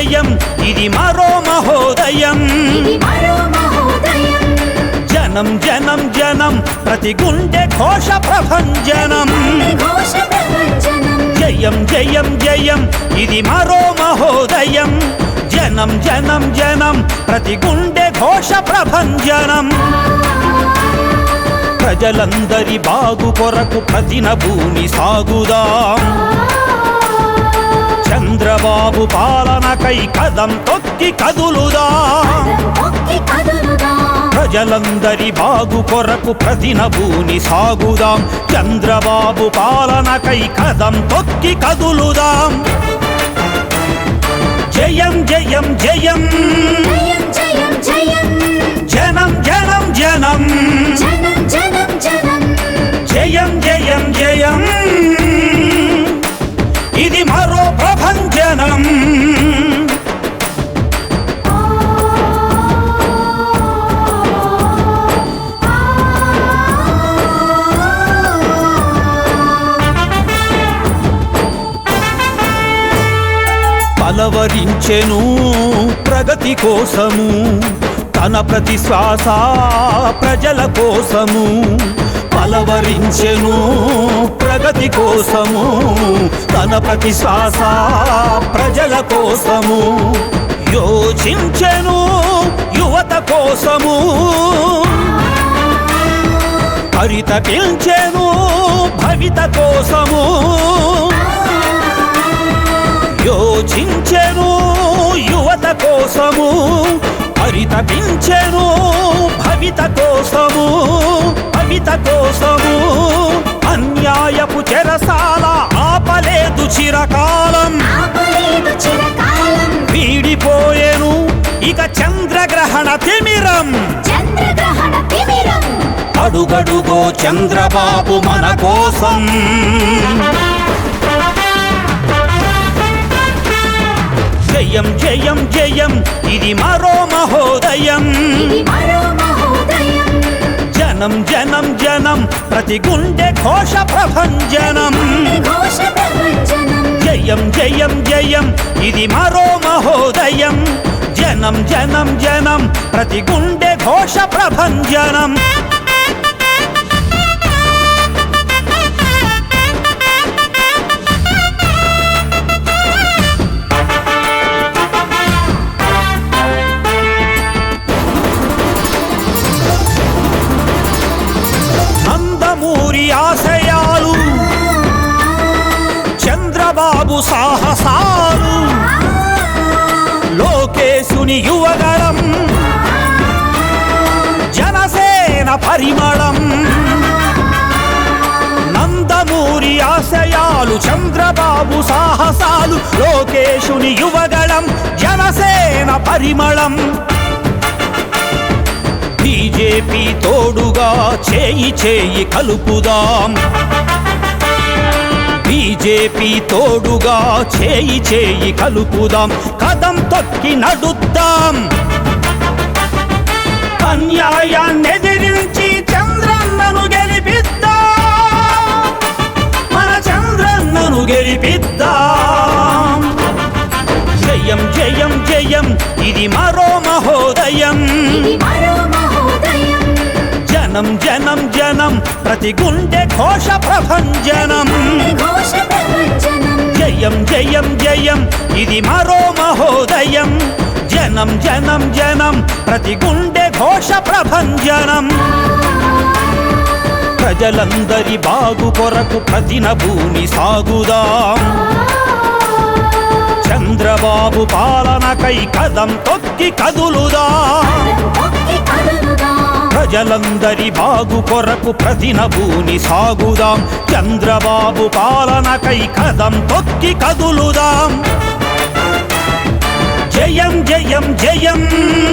విజయం ఇది మరో మహోదయం. జనం జనం జనం ప్రతి గుండె ఘోష ప్రభంజనం. జయం జయం జయం ఇది మరో మహోదయం. జనం జనం జనం ప్రతి గుండె ఘోష ప్రభంజనం. ప్రజలందరి బాగు కొరకు ప్రతిన భూమి సాగుదా. చంద్రబాబు పాలనకై కదం తొక్కి కదులుదా? ప్రజలందరి బాగు కొరకు ప్రతినభూని సాగుదాం. చంద్రబాబు పాలనకై కదం తొక్కి కదులుదాం. జయం జయం జయం. పలవరించెను ప్రగతి కోసము తన ప్రతి శ్వాస ప్రజల కోసము. అలవరించెను ప్రగతి కోసము తన ప్రతి శ్వాస ప్రజల కోసము. యోచించెను యువత కోసము. పరితపించెను భవిత కోసము. కోసము పరితపించెను భవిత కోసము భవిత కోసము. అన్యాయపు చెరసాల ఆపలేదు చిరకాలం. వీడిపోయేను ఇక చంద్రగ్రహణ తిమిరం. చంద్రగ్రహణ తిమిరం. అడుగడుగో చంద్రబాబు మన కోసం. జయం జయం జయం. ఇది మరో మహోదయం. జనం జనం జనం ప్రతి గుండె ఘోష ప్రభంజనం. జయం జయం జయం ఇది మరో మహోదయం. జనం జనం జనం ప్రతి గుండె ఘోష ప్రభంజనం. యేసుని యువగరం జనసేన పరిమళం. నందమూరి ఆశయాలు చంద్రబాబు సాహసాలు లోకేశుని యువగళం జనసేన పరిమళం. బీజేపీ తోడుగా చేయి చేయి కలుపుదాం. బీజేపీ తోడుగా చేయి చేయి కలుపుదాం. కదం తొక్కి నడుద్దాం. అన్యాయాన్ని ఎదిరించి చంద్రన్నను గెలిపిద్దాం. మన చంద్రన్నను గెలిపిద్దాం. జయం జయం జయం ఇది మరో మహోదయం. ఇది మరో మహోదయం జనం జనం జనం ప్రతి గుండె ఘోష ప్రభంజనం. జయం జయం జయం ఇది మరో మహోదయం. జనం జనం జనం ప్రతి గుండె ఘోష ప్రభంజనం. ప్రజలందరి బాగు కొరకు ప్రతిన భూమి సాగుదాం. చంద్రబాబు పాలనకై కదం తొక్కి కదులుదాం. ఒక్కి కదులుదా. ప్రజలందరి బాగు కొరకు ప్రతిన భూని సాగుదాం. చంద్రబాబు పాలనకై కదం తొక్కి కదులుదాం. జయం జయం జయం జయం జయం జయం.